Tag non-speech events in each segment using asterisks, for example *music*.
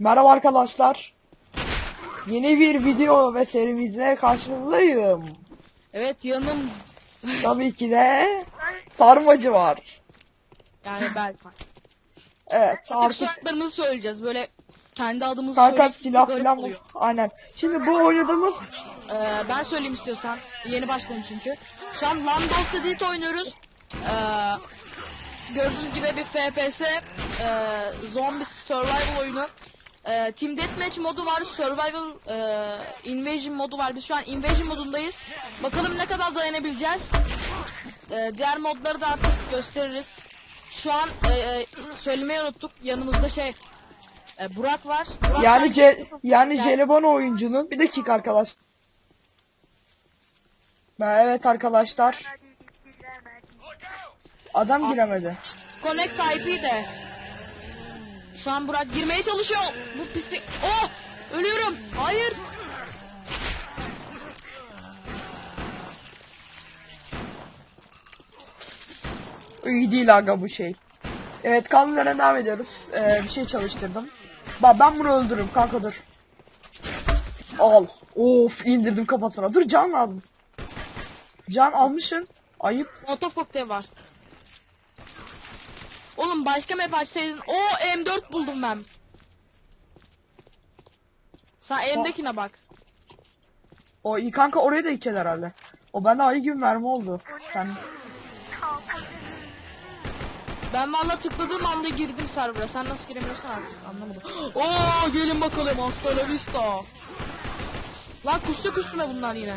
Merhaba arkadaşlar. Yeni bir video ve serimizle karşınızdayım. Evet yanım Tabii ki de sarmacı var. yani Berkay. Evet Artık soyadlarımızı söyleyeceğiz böyle kendi adımızı kanka silah falan oluyor. Aynen. Şimdi bu oynadığımız Ee, ben söyleyeyim istiyorsan. Yeni başladım çünkü. Şu an Land of the Dead oynuyoruz. Ee, gördüğünüz gibi bir FPS e, zombie survival oyunu. Ee, Team Deathmatch modu var, survival e, invasion modu var. Biz şu an invasion modundayız. Bakalım ne kadar dayanabileceğiz. Ee, diğer modları da artık gösteririz. Şu an e, e, söylemeyi unuttuk. Yanımızda şey e, Burak var. Burak yani ce, yani Jelibon oyuncunun bir dakika arkadaşlar. Evet arkadaşlar. Adam giremedi. Connect IP de. Şu an Burak girmeye çalışıyor. Bu pislik. Oh! Ölüyorum. Hayır. İyi değil aga bu şey. Evet kanunlara devam ediyoruz. Ee, bir şey çalıştırdım. Bak ben bunu öldürürüm kanka dur. Al. Of indirdim kafasına. Dur can aldım. Can almışsın. Ayıp. Molotov kokteyl var. Oğlum başka map açsaydın. O M4 buldum ben. Sen M'dekine bak. O iyi kanka oraya da gideceğiz herhalde. O bende ayı gibi mermi oldu. Sen Ben valla tıkladığım anda girdim server'a. Sen nasıl giremiyorsun artık anlamadım. *gasps* Oo gelin bakalım hasta la vista. Lan kustuk üstüme bunlar yine.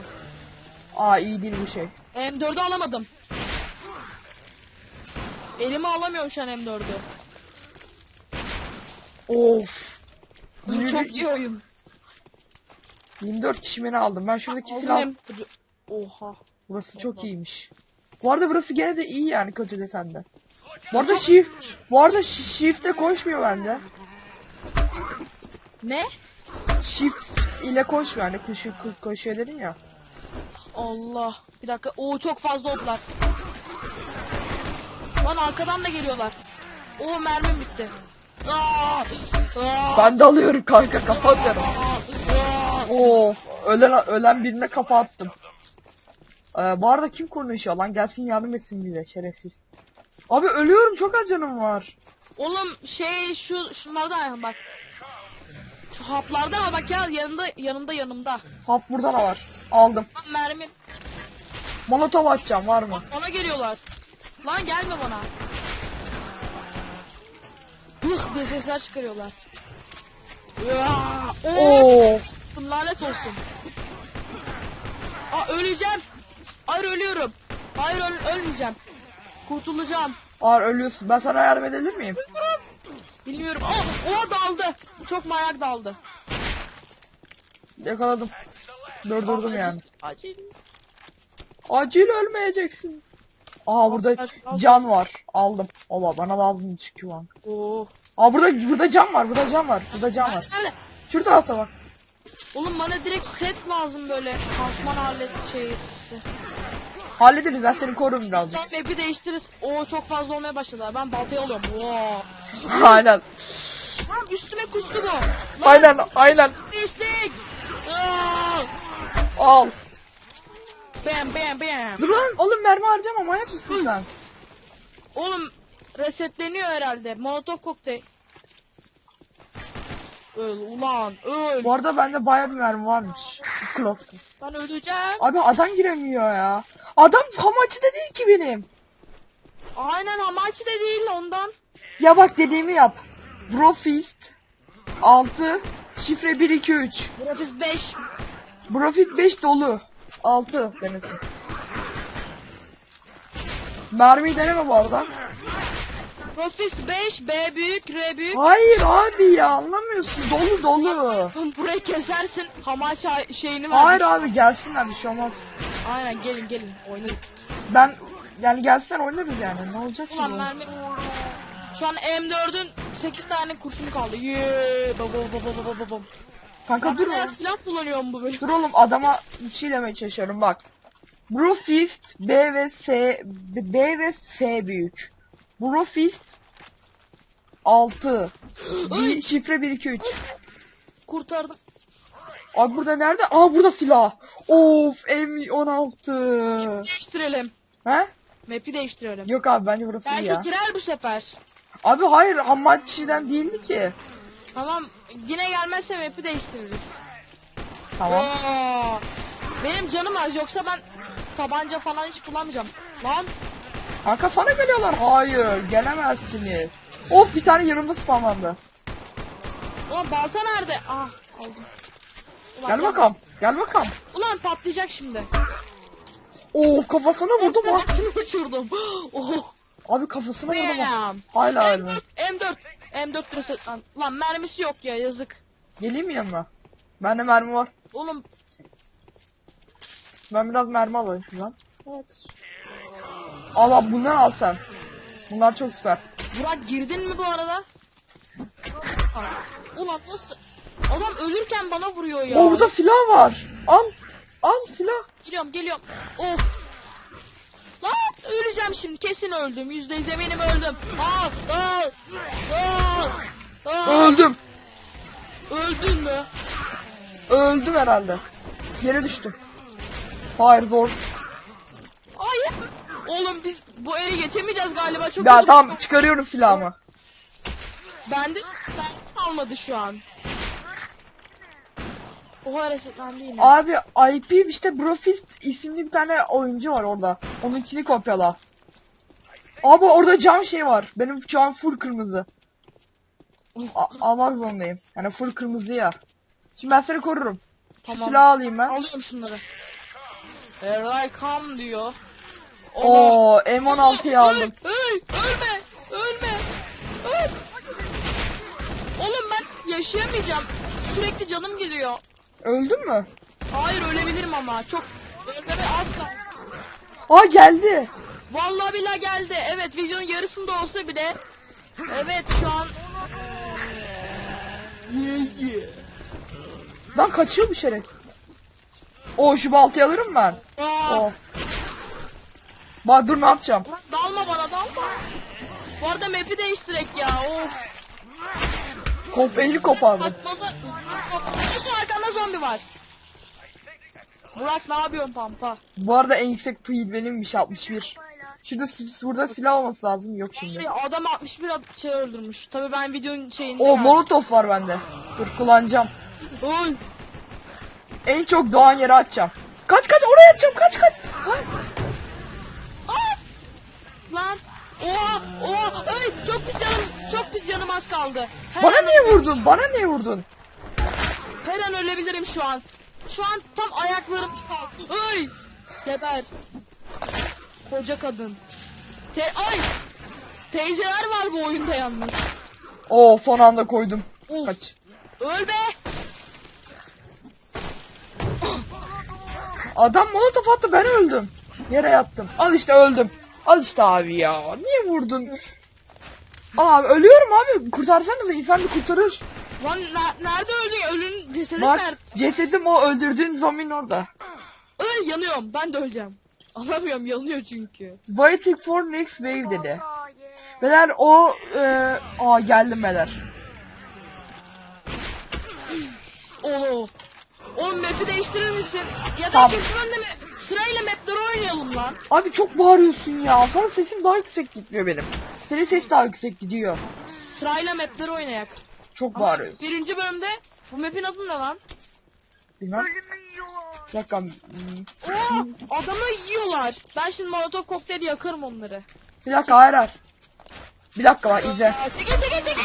Aa iyi değil bu şey. M4'ü alamadım. Elime alamıyorum şu an M4'ü. Of. Bu çok iyi oyun. 24 kişi beni aldım. Ben şuradaki Aldım silah M4'ü. Oha. burası çok iyiymiş. Bu arada burası gene de iyi yani kötü desen de. Bu arada shift bu arada şi- shift'e koşmuyor bende. Ne? Shift ile koşmuyor hani koşuyor, ko- koşuyor dedin ya. Allah. Bir dakika. Oo çok fazla oldular. Lan arkadan da geliyorlar. Oo mermim bitti. Aa! Aa! Ben de alıyorum kanka kafa atıyorum. Oo ölen ölen birine kafa attım. Ee, bu arada kim konuşuyor lan gelsin yardım etsin bize şerefsiz. Abi ölüyorum çok az canım var. Oğlum şey şu şunlardan bak. Şu haplardan al bak ya yanında yanında yanımda. Hap burada da var. Aldım. Lan mermim. Molotov atacağım var mı? Bana geliyorlar. Lan gelme bana. Hıh diye sesler çıkarıyorlar. Ya, Oo, lanet olsun. Aa öleceğim. Hayır ölüyorum. Hayır öl ölmeyeceğim. Kurtulacağım. Ağır ölüyorsun. Ben sana yardım edebilir miyim? Bilmiyorum. Aa, o daldı. Çok manyak daldı. Yakaladım. Durdurdum yani. Acil. Acil ölmeyeceksin. Aa burada can var. Aldım. Oba bana lazım çıkıyor lan. Oo. Aa burada burada can var. Burada can var. Burada can var. Nerede? Şurada tarafta bak. Oğlum bana direkt set lazım böyle. Kansman alet şey. Hallederiz. Ben seni korurum birazcık. Sen map'i değiştiririz. Oo çok fazla olmaya başladı. Ben baltayı alıyorum. Wow. Aynen. Lan üstüme kustu bu. Lan Aynen. Aynen. pislik. Aa! Al. Bam bam bam. Dur lan. Oğlum mermi harcama. Manyak mısın sen? Oğlum resetleniyor herhalde. Molotov kokteyl. Öl ulan öl. Bu arada bende baya bir mermi varmış. Kloktu. Ben öleceğim. Abi adam giremiyor ya. Adam hamacı da değil ki benim. Aynen amaçlı da değil ondan. Ya bak dediğimi yap. Brofist 6 şifre 1 2 3. Grafis 5. Brofist 5 dolu. 6 demesin. Mermiyi deneme bu arada. Grafis 5, B büyük, R büyük. Hayır abi ya anlamıyorsun. Dolu dolu. Burayı kesersin. Hamaç ha- şeyini ver. Hayır abi gelsinler bir şey olmaz. Aynen gelin gelin oynayın. Ben yani gelsinler oynarız yani. Ne olacak ki? Ulan bu? mermi. Şu an M4'ün 8 tane kurşunu kaldı. Yeee. Baba baba baba baba. Kanka dur. Ya silah kullanıyorum bu böyle. Dur oğlum adama bir şey demeye çalışıyorum bak. Brofist B ve S B ve F büyük. Brofist 6 bir, şifre 1 2 3 kurtardım. Abi burada nerede? Aa burada silah. Of M16. Değiştirelim. He? Map'i değiştirelim. Yok abi bence burası iyi Belki ya. girer bu sefer. Abi hayır Hamachi'den değildi ki. Tamam yine gelmezse map'i değiştiririz. Tamam. Oo, benim canım az yoksa ben tabanca falan hiç kullanmayacağım. Lan Kanka sana geliyorlar. Hayır gelemezsiniz. Of bir tane yanımda spamlandı. ulan balta nerede? Ah aldım. Ulan, Gel bakalım. Gel bakalım. Ulan patlayacak şimdi. Oo kafasına vurdum ha. *laughs* Hepsini uçurdum. *gasps* Oh. Abi kafasına vurdum ha. Bam. Hala ölme. M4. M4. M4 reset lan. Lan mermisi yok ya yazık. Geleyim mi yanına? Bende mermi var. Oğlum Ben biraz mermi alayım şuradan. Evet. Al abi bunları al sen. Bunlar çok süper. Burak girdin mi bu arada? Ulan nasıl? Adam ölürken bana vuruyor ya. Oo burada silah var. Al. Al silah. Geliyorum geliyorum. Of. Öleceğim şimdi kesin öldüm. Yüzde yüz eminim öldüm. Aa, aa, aa, aa. Öldüm. Öldün mü? Öldüm herhalde. Yere düştüm. Hayır zor. Hayır. Oğlum biz bu ele geçemeyeceğiz galiba. Çok Ya tamam çıkarıyorum silahımı. Bende ben kalmadı şu an. Oha resetlendi yine. Abi IP işte Brofist isimli bir tane oyuncu var orada. Onunkini kopyala. Abi orada cam şey var. Benim şu an full kırmızı. A- almak zorundayım. Yani full kırmızı ya. Şimdi ben seni korurum. Şu Tamam. silahı alayım ben. Alıyorum şunları. Here I come diyor. Oo M16'yı aldım. Öl, ölme, ölme, öl. Oğlum ben yaşayamayacağım. Sürekli canım gidiyor. Öldün mü? Hayır ölebilirim ama çok ölmeme az kaldı. Aa geldi. Vallahi billahi geldi. Evet videonun yarısında olsa bile. Evet şu an. Lan kaçıyor bu şeref. Oo şu baltayı alırım ben. Aa, Oo. Bak dur ne yapacağım. dalma bana dalma. Bu arada map'i değiştirek ya. Of. Kop eli kopardım. Atmaza. Zombi var. Burak ne yapıyorsun pampa? Bu arada en yüksek pil benimmiş 61. Şurada burada silah olması lazım. Yok şimdi. Şey, adam 61 ad- şey öldürmüş. Tabii ben videonun şeyinde. O geldim. molotof var bende. Dur kullanacağım. Oy. En çok doğan yere atacağım. Kaç kaç oraya atacağım kaç kaç. Ay! Lan. Oha. Oha. Ay çok pis canım. Çok pis canım az kaldı. Her Bana an, niye vurdun? Bana niye vurdun? Her an ölebilirim şu an. Şu an tam ayaklarım kaldı. Ay. Geber. Koca kadın. Te ay. Teyzeler var bu oyunda yalnız. Oo son anda koydum. Of. Kaç. Öl be. Adam molotof attı ben öldüm. Yere yattım. Al işte öldüm. Al işte abi ya. Niye vurdun? Al abi ölüyorum abi. Kurtarsanıza insan bir kurtarır. Lan ne- nerede öldün? Ölün cesedin Bak nerede? cesedim o öldürdüğün zombinin orada. Öl yanıyorum. Ben de öleceğim. Alamıyorum yanıyor çünkü. Waiting for next wave dedi. Beyler o e, aa geldim beyler. Onu. Oğlum map'i değiştirir misin? Ya da Tamam. kesin önde mi? Sırayla mapleri oynayalım lan. Abi çok bağırıyorsun ya. Sana sesin daha yüksek gitmiyor benim. Senin ses daha yüksek gidiyor. Sırayla mapleri oynayak. Çok Ama bağırıyorsun. birinci bölümde bu map'in adı ne lan? Bilmem. Bir dakika. hmm, Oo, adamı yiyorlar. Ben şimdi molotov kokteyli yakarım onları. Bir dakika hayır hayır. Bir dakika bak izle. Aa, Çekil çekil çekil.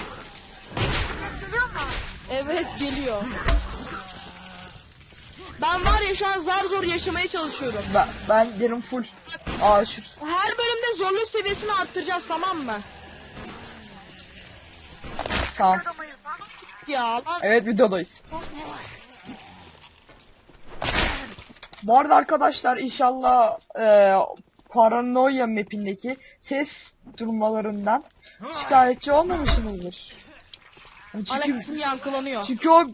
Evet geliyor. Ben var ya şu an zar zor yaşamaya çalışıyorum. Ben, ben yerim full. Aa şu. Her bölümde zorluk seviyesini arttıracağız tamam mı? Tamam. Ya lan Evet videodayız. Bu arada arkadaşlar inşallah e, paranoya mapindeki ses durmalarından şikayetçi olmamışsınızdır. Yani Çünkü, Alex'im yankılanıyor. çünkü o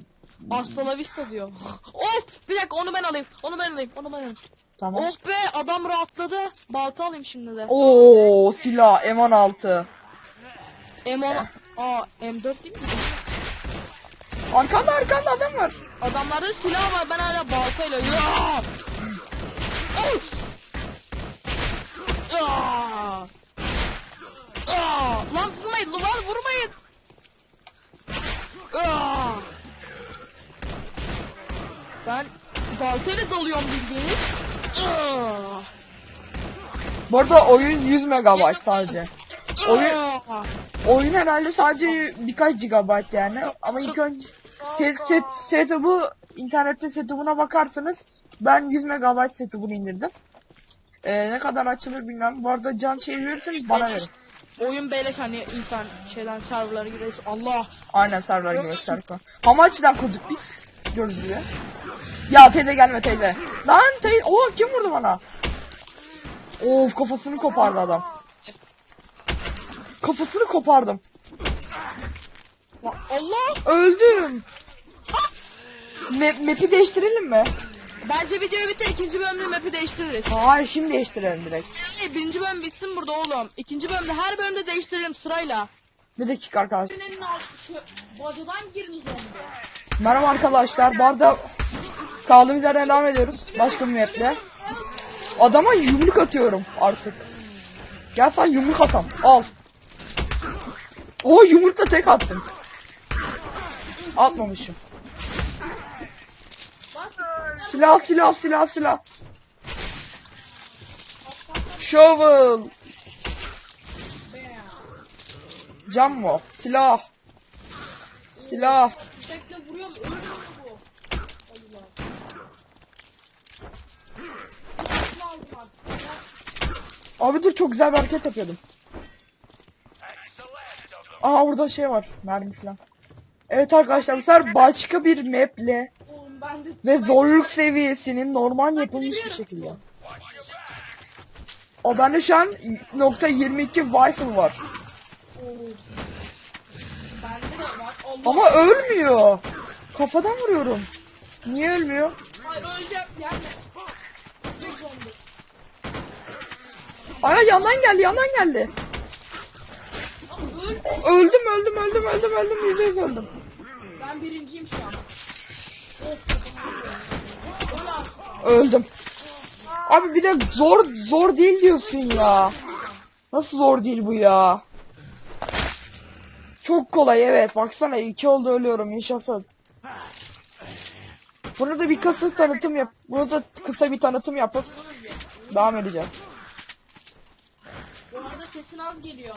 Hasta la vista diyor. of bir dakika onu ben alayım. Onu ben alayım. Onu ben alayım. tamam. Oh be adam rahatladı. Balta alayım şimdi de. Oo silah M16. M10 Aa M4 değil mi? Arkanda arkanda adam var. Adamlarda silah var ben hala baltayla. Ya! Of! Aa! Aa! Lan vurmayın lan vurmayın. Aa! Ben baltayla dalıyorum bildiğiniz. Aa! Bu arada oyun 100 megabayt sadece. Oyun-! Oyun herhalde sadece birkaç gigabayt yani. Ama ilk önce set, set, setup'ı internette setup'una bakarsanız ben 100 megabayt setup'unu indirdim. Ee, ne kadar açılır bilmem. Bu arada can şey verirseniz bana verin. Oyun beleş hani internet şeyden serverlara giriyoruz. Allah! Aynen server gibi server. Hamachi'den kurduk biz. Gördüğünüz gibi. Ya teyze gelme teyze. Lan teyze. Oo kim vurdu bana? Of kafasını kopardı adam. Kafasını kopardım. Allah! Öldüm. Map, map'i değiştirelim mi? Bence videoyu bitir ikinci bölümde map'i değiştiririz. Hayır şimdi değiştirelim direkt. Hayır, birinci bölüm bitsin burada oğlum. İkinci bölümde her bölümde değiştirelim sırayla. Bir dakika arkadaşlar. Senin şu bacadan girin zombi. Merhaba arkadaşlar. Bu arada kaldığımız yerden devam ediyoruz. Başka bir maple. Adama yumruk atıyorum artık. Gel sen yumruk atam. Al. O yumrukla tek attım. Atmamışım. Silah silah silah silah. Shovel. Cam mı? Silah. Silah. Tekle bu? Abi dur çok güzel bir hareket yapıyordum. Aa burada şey var. Mermi falan. Evet arkadaşlar bu sefer başka bir maple ve zorluk seviyesinin normal yapılmış bir şekilde. O bende şu an nokta 22 rifle var. Ama ölmüyor. Kafadan vuruyorum. Niye ölmüyor? Hayır öleceğim gelme. Ay yandan geldi yandan geldi. Öldüm öldüm öldüm öldüm öldüm yüzde yüz öldüm. Ben birinciyim şu an. Öldüm. Abi bir de zor zor değil diyorsun ya. Nasıl zor değil bu ya? Çok kolay evet. Baksana iki oldu ölüyorum yaşasın. Bunu da bir kısa tanıtım yap. Bunu da kısa bir tanıtım yapıp devam edeceğiz. Bu arada sesin az geliyor.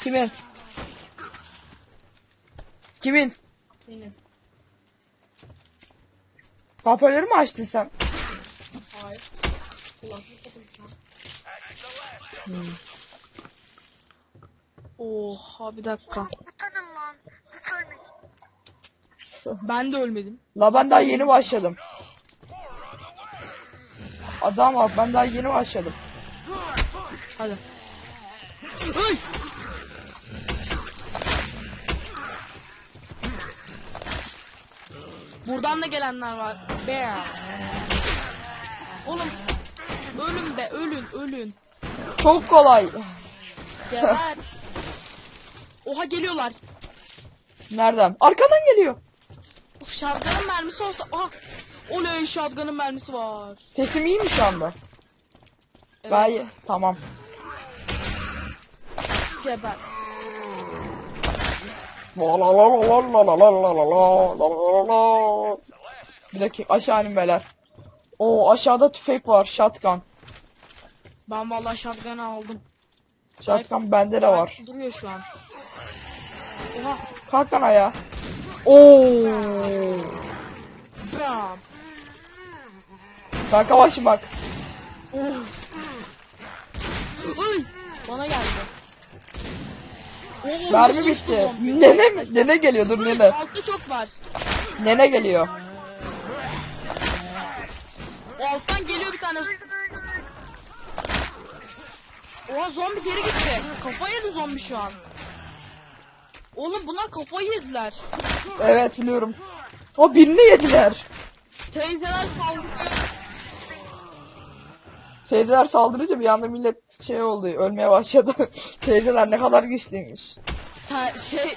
Kimin? Kimin? Senin. Hoparlörü mü açtın sen? Hayır. Kulaklık takılmış. Oha bir dakika. Utanın lan. Hiç ölmeyin. Ben de ölmedim. La ben daha yeni başladım. Adam var ben daha yeni başladım. Hadi. Ay! Buradan da gelenler var. Be. Oğlum ölün be ölün ölün. Çok kolay. Geber. *laughs* Oha geliyorlar. Nereden? Arkadan geliyor. Uf mermisi olsa. Aha. Oley şatkanın mermisi var. Sesim iyi mi şu anda? Evet. Gayet tamam. Geber. Bir dakika aşağı inin beyler. Oo aşağıda tüfek var shotgun. Ben vallahi şatkanı aldım. Shotgun bende de var. Duruyor şu an. Oha. Kalk lan ayağa. Oo. Bam. Kanka başım bak. Ay! Bana geldi. Oo, Mermi bitti. Nene mi? Nene geliyor dur nene. Altta çok var. Nene geliyor. Alttan geliyor bir tane. Oha zombi geri gitti. Kafa yedi zombi şu an. Oğlum bunlar kafayı yediler. Evet biliyorum. O birini yediler. Teyzeler saldırıyor. Teyzeler saldırınca bir anda millet şey oldu ölmeye başladı. *laughs* Teyzeler ne kadar güçlüymüş. Ta- şey *laughs*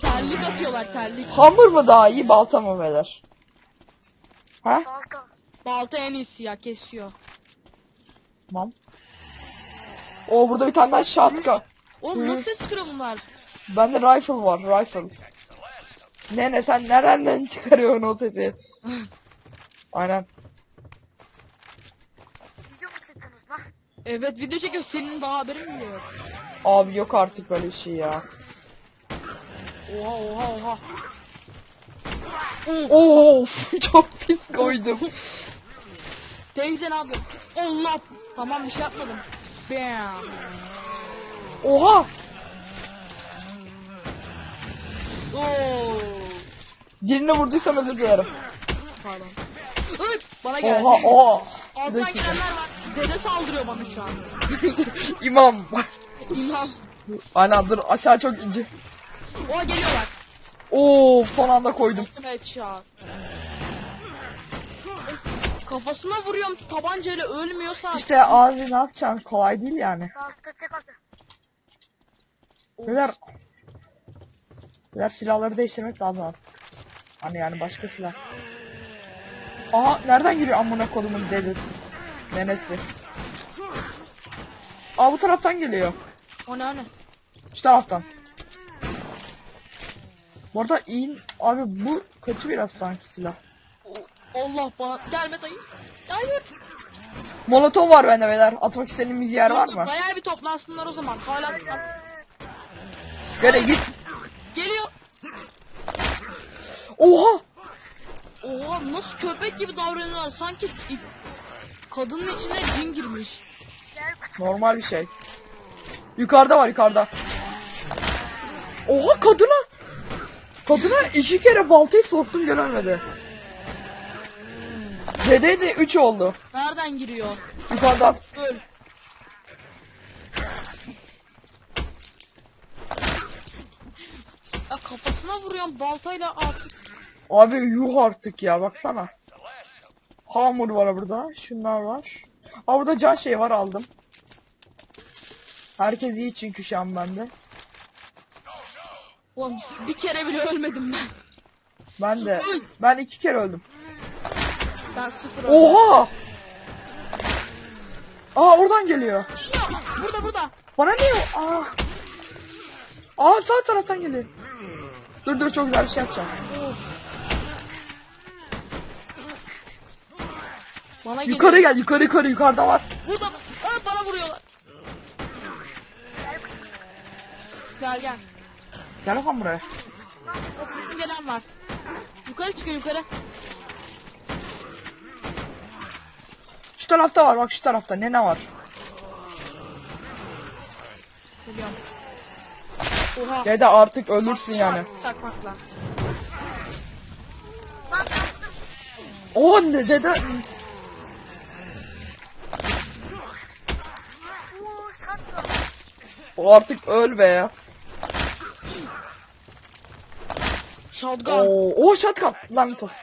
Terlik atıyorlar terlik. Hammer mı daha iyi balta mı beyler? Ha? Balta. Balta en iyisi ya kesiyor. Tamam. O burada bir tane daha shotgun. Oğlum Hı. nasıl ses çıkarıyor bunlar? Bende rifle var rifle. Ne ne sen nereden çıkarıyorsun o sesi? *laughs* Aynen. Video mu çektiniz lan? Evet video çekiyor senin daha haberin mi yok? Abi yok artık böyle bir şey ya. Oha oha oha. Of *laughs* çok pis koydum. Teyze ne yapıyor? Allah. Tamam bir şey yapmadım. Bam. Oha. Oo. Birine vurduysam özür dilerim. Pardon. Bana geldi. Oha oha. Bir dakika. gelenler var. Dede saldırıyor bana şu an. *laughs* İmam. İlham. Aynen dur aşağı çok ince. Oha geliyorlar. Oo son anda koydum. Headshot. Kafasına vuruyorum tabancayla ölmüyorsa İşte abi ne yapacaksın kolay değil yani. Beyler. Beyler silahları değiştirmek lazım artık. Hani yani başka silah. Aha nereden giriyor amına kodumun dedesi? Nenesi. Aa bu taraftan geliyor. o ne o ne? Şu taraftan. Bu arada in abi bu kötü biraz sanki silah. Allah bana gelme dayı. Hayır. Molotov var bende beyler. Atmak istediğimiz yer var mı? Bayağı bir toplansınlar o zaman. Hala Gel git. geliyor. Oha! Oha nasıl köpek gibi davranıyorlar. Sanki kadının içine cin girmiş. Normal bir şey. Yukarıda var yukarıda. Oha kadına! Kadına iki kere baltayı soktum göremedi. Dede de 3 oldu. Nereden giriyor? Yukarıdan. Öl. Ya kafasına vuruyorum baltayla artık. Abi yuh artık ya baksana. Hamur var burada. Şunlar var. Aa burada can şey var aldım. Herkes iyi çünkü şu an bende. Oğlum bir kere bile ölmedim ben. Ben de. Ben iki kere öldüm. Ben sıfır öldüm. Oha! Aa oradan geliyor. Burada burada. Bana niye? Aa. Aa sağ taraftan geliyor. Dur dur çok güzel bir şey yapacağım. Bana Yukarı geliyor. gel yukarı yukarı yukarıda var. Burada. Aa, bana vuruyorlar. Gel gel. Gel bakalım buraya. Bir gelen var. Yukarı çıkıyor yukarı. Şu tarafta var bak şu tarafta ne ne var. Geliyorum. Oha. Dede artık ölürsün yani. Çakmakla. Oo ne dede. Artık öl be ya. Shotgun. Oo, o shotgun. Lanet olsun.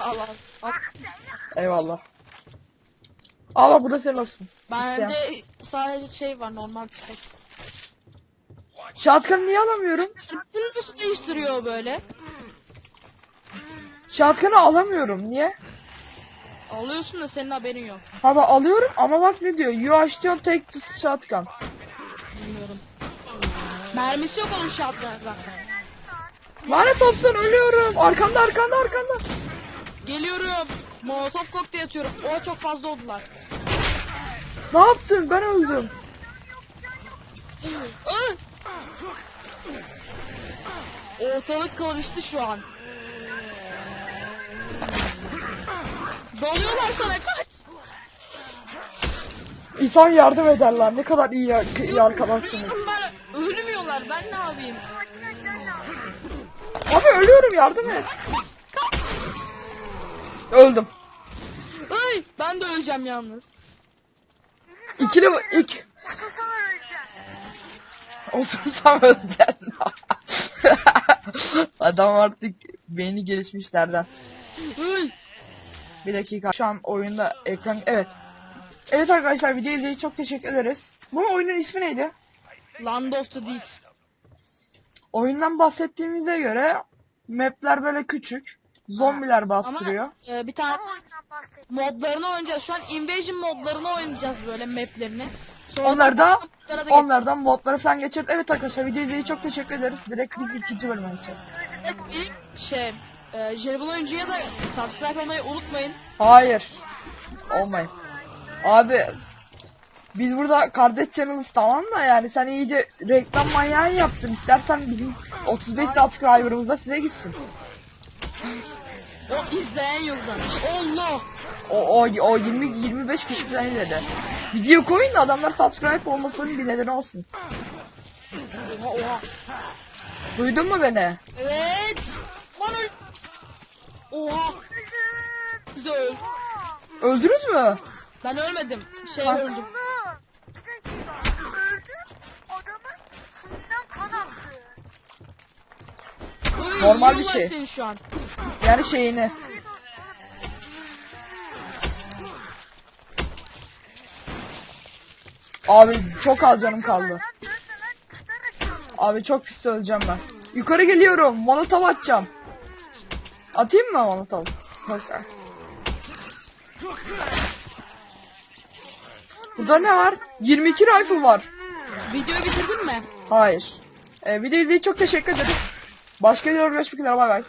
Al al. al. Eyvallah. Al bu da senin olsun. Bende sadece şey var normal bir şey. Shotgun'ı niye alamıyorum? Sırtını nasıl değiştiriyor böyle? Shotgun'ı alamıyorum. Niye? Alıyorsun da senin haberin yok. Bak alıyorum ama bak ne diyor. You ashton take the shotgun. Mermisi yok onun shotgun'da. Lanet olsun ölüyorum. Arkanda arkanda arkanda. Geliyorum. Molotov kokteyl atıyorum. O çok fazla oldular. Ne yaptın? Ben öldüm. Ortalık karıştı şu an. Doluyorlar sana kaç. İnsan yardım ederler. Ne kadar iyi, iyi arkadaşsınız. Ben ne yapayım? Abi ölüyorum yardım et. Öldüm. Ay ben de öleceğim yalnız. İkili ilk. Otursam öleceksin. *laughs* Adam artık beyni gelişmişlerden. Ay. Bir dakika. Şu an oyunda ekran... Evet. Evet arkadaşlar video için çok teşekkür ederiz. Bu oyunun ismi neydi? Land of the Dead. Oyundan bahsettiğimize göre mapler böyle küçük. Zombiler bastırıyor. Ee, bir tane modlarını oynayacağız. Şu an Invasion modlarını oynayacağız böyle maplerini. Sonra Onlar da da onlardan modları falan geçir. Evet arkadaşlar videoyu izlediğiniz için çok teşekkür ederiz. Direkt biz ikinci bölüme geçeceğiz. şey e, Jelibon oyuncuya da subscribe olmayı unutmayın. Hayır. Olmayın. Abi biz burada kardeş channel'ız tamam da yani sen iyice reklam manyağı yaptın. İstersen bizim 35 subscriber'ımız da size gitsin. O izleyen yıldanmış. Allah! O, o, o 20 25 kişi falan izledi. Video koyun da adamlar subscribe olmasının bir nedeni olsun. Oha oha. Duydun mu beni? Evet. Öl. Oha. Güzel. Öldünüz mü? Ben ölmedim. Şey Bak. öldüm. Normal bir şey. Seni şu an. Yani şeyini. Abi çok az canım kaldı. Abi çok pis öleceğim ben. Yukarı geliyorum. Molotov atacağım. Atayım mı molotov? Bak. Burada ne var? 22 rifle var. Videoyu bitirdin mi? Hayır. Ee, video izlediğiniz için çok teşekkür ederim. Başka videoda görüşmek üzere. Bay bay.